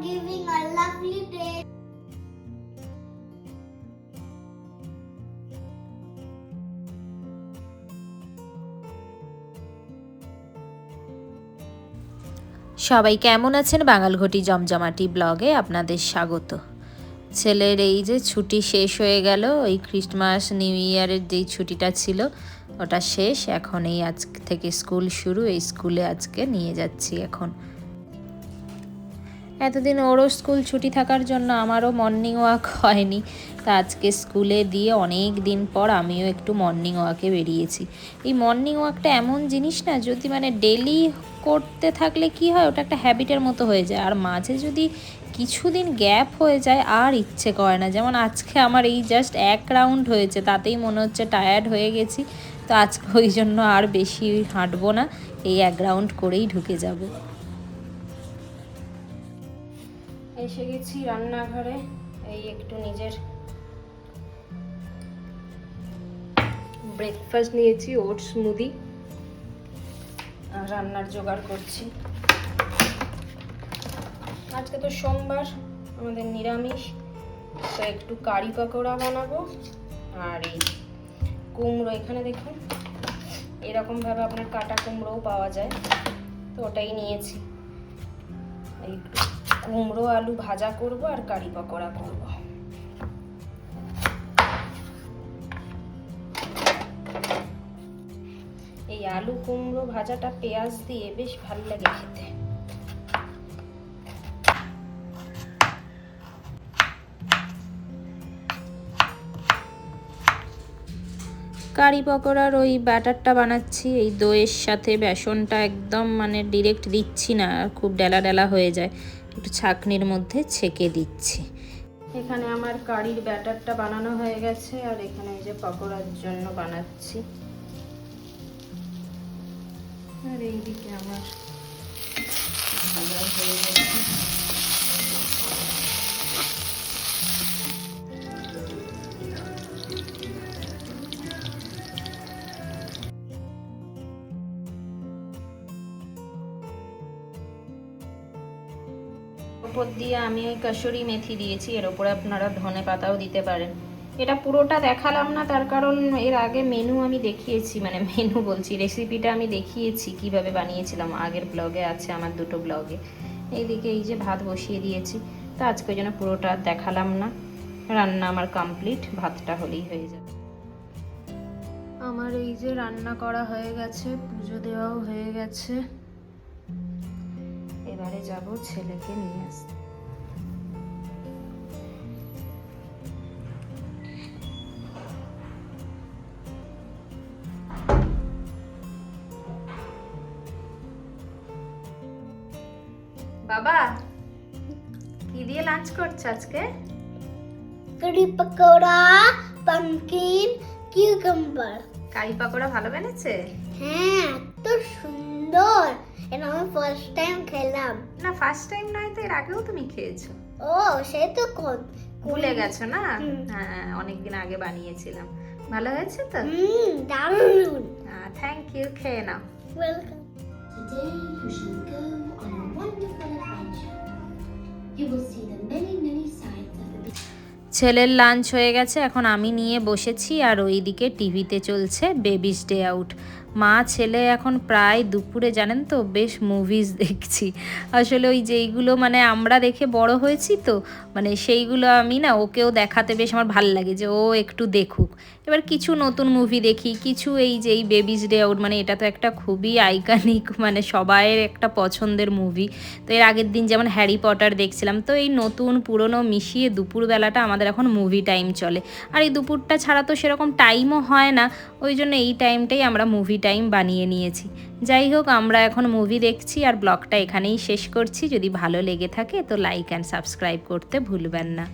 giving a lovely day. সবাই কেমন আছেন? বাঙালঘটি জমজমাটি ব্লগে আপনাদের স্বাগত। ছেলের এই যে ছুটি শেষ হয়ে গেল, ওই ক্রিসমাস নিউ ইয়ারের যেই ছুটিটা ছিল, ওটা শেষ। এখন এই আজ থেকে স্কুল শুরু, এই স্কুলে আজকে নিয়ে যাচ্ছি এখন। এতদিন ওরও স্কুল ছুটি থাকার জন্য আমারও মর্নিং ওয়াক হয়নি। তা আজকে স্কুলে দিয়ে অনেক দিন পর আমিও একটু মর্নিং ওয়াকে বেরিয়েছি। এই মর্নিং ওয়াকটা এমন জিনিস না, যদি মানে ডেলি করতে থাকলে কি হয়, ওটা একটা হ্যাবিটের মতো হয়ে যায়। আর মাঝে যদি কিছুদিন গ্যাপ হয়ে যায়, আর ইচ্ছে করে না। যেমন আজকে আমার এই জাস্ট এক রাউন্ড হয়েছে, তাতেই মনে হচ্ছে টায়ার্ড হয়ে গেছি। তো আজকে ওই জন্য আর বেশি হাঁটবো না, এই এক রাউন্ড করেই ঢুকে যাব। এসে গেছি রান্নাঘরে। এই একটু নিজের ব্রেকফাস্ট নিয়েছি ওটস স্মুদি রান্নার জোগাড় করছি। আজকে তো সোমবার, আমাদের নিরামিষ, তো একটু কারি পাকোড়া বানাবো আর এই কুমড়ো এখানে দেখুন, এরকমভাবে আপনার কাটা কুমড়োও পাওয়া যায়, তো ওটাই নিয়েছি। একটু কুমড়ো, আলু ভাজা করব আর কারি পকোড়া করব। এই আলু, কুমড়ো, ভাজাটা পেঁয়াজ দিয়ে বেশ ভালো লাগে খেতে। কারি পকোড়ার ওই ব্যাটারটা বানাচ্ছি, এই দইয়ের সাথে বেসনটা একদম মানে ডিরেক্ট দিচ্ছি না খুব ডেলা ডেলা হয়ে যায়। একটু ছাকনির মধ্যে ছেঁকে দিচ্ছি। এখানে আমার কারির ব্যাটারটা বানানো হয়ে গেছে, আর এখানে এই যে পকোড়ার জন্য বানাচ্ছি। আর এইদিকে আমার ওপর দিয়ে আমি ওই কাসুরি মেথি দিয়েছি, এর ওপরে আপনারা ধনে পাতাও দিতে পারেন। এটা পুরোটা দেখালাম না, তার কারণ এর আগে মেনু আমি দেখিয়েছি মানে মেনু বলছি রেসিপিটা আমি দেখিয়েছি, কীভাবে বানিয়েছিলাম। আগের ব্লগে আছে আমার দুটো ব্লগে এইদিকে এই যে ভাত বসিয়ে দিয়েছি, তা আজকে জন্য পুরোটা দেখালাম না। রান্না আমার কমপ্লিট ভাতটা হলেই হয়ে যাবে। আমার এই যে রান্না করা হয়ে গেছে, পুজো দেওয়াও হয়ে গেছে। এবারে যাব ছেলেকে নিয়ে আসতে বাবা কি দিয়ে লাঞ্চ করছ আজকে Curry pakora, pumpkin, cucumber. কারি পাকোড়া ভালো বেনেছে হ্যাঁ এত সুন্দর। এটা আমি ফার্স্ট টাইম খেলাম। না ফার্স্ট টাইম নয় তো এর আগেও তুমি খেয়েছো। ও সে তো কোন ভুলে গেছো না। হ্যাঁ অনেকদিন আগে বানিয়েছিলাম। ভালো হয়েছে তো? হুম দারুণ। থ্যাংক ইউ খেয়ে নাও। Welcome Today you shall go on a wonderful adventure. You will see the many, ছেলের লাঞ্চ হয়ে গেছে, এখন আমি নিয়ে বসেছি আর ওইদিকে টিভিতে চলছে বেবিস ডে আউট। মা, ছেলে এখন প্রায় দুপুরে জানেন তো, বেশ মুভিজ দেখছি। আসলে ওই যেইগুলো মানে আমরা দেখে বড় হয়েছি তো মানে সেইগুলো আমি না ওকেও দেখাতে বেশ আমার ভালো লাগে যে ও একটু দেখুক। এবার কিছু নতুন মুভি দেখি, কিছু এই যে এই বেবিজ ডে আউট মানে এটা তো একটা খুবই আইকানিক মানে সবাইয়ের একটা পছন্দের মুভি তো এর আগের দিন যেমন হ্যারি পটার দেখছিলাম, তো এই নতুন পুরনো মিশিয়ে দুপুরবেলাটা আমাদের এখন মুভি টাইম চলে। আর এই দুপুরটা ছাড়া তো সেরকম টাইমও হয় না। ওই জন্য এই টাইমটাই আমরা মুভি টাইম বানিয়ে নিয়েছি। যাই হোক, আমরা এখন মুভি দেখছি আর ব্লগটা এখানেই শেষ করছি। যদি ভালো লেগে থাকে তো লাইক অ্যান্ড সাবস্ক্রাইব করতে ভুলবেন না।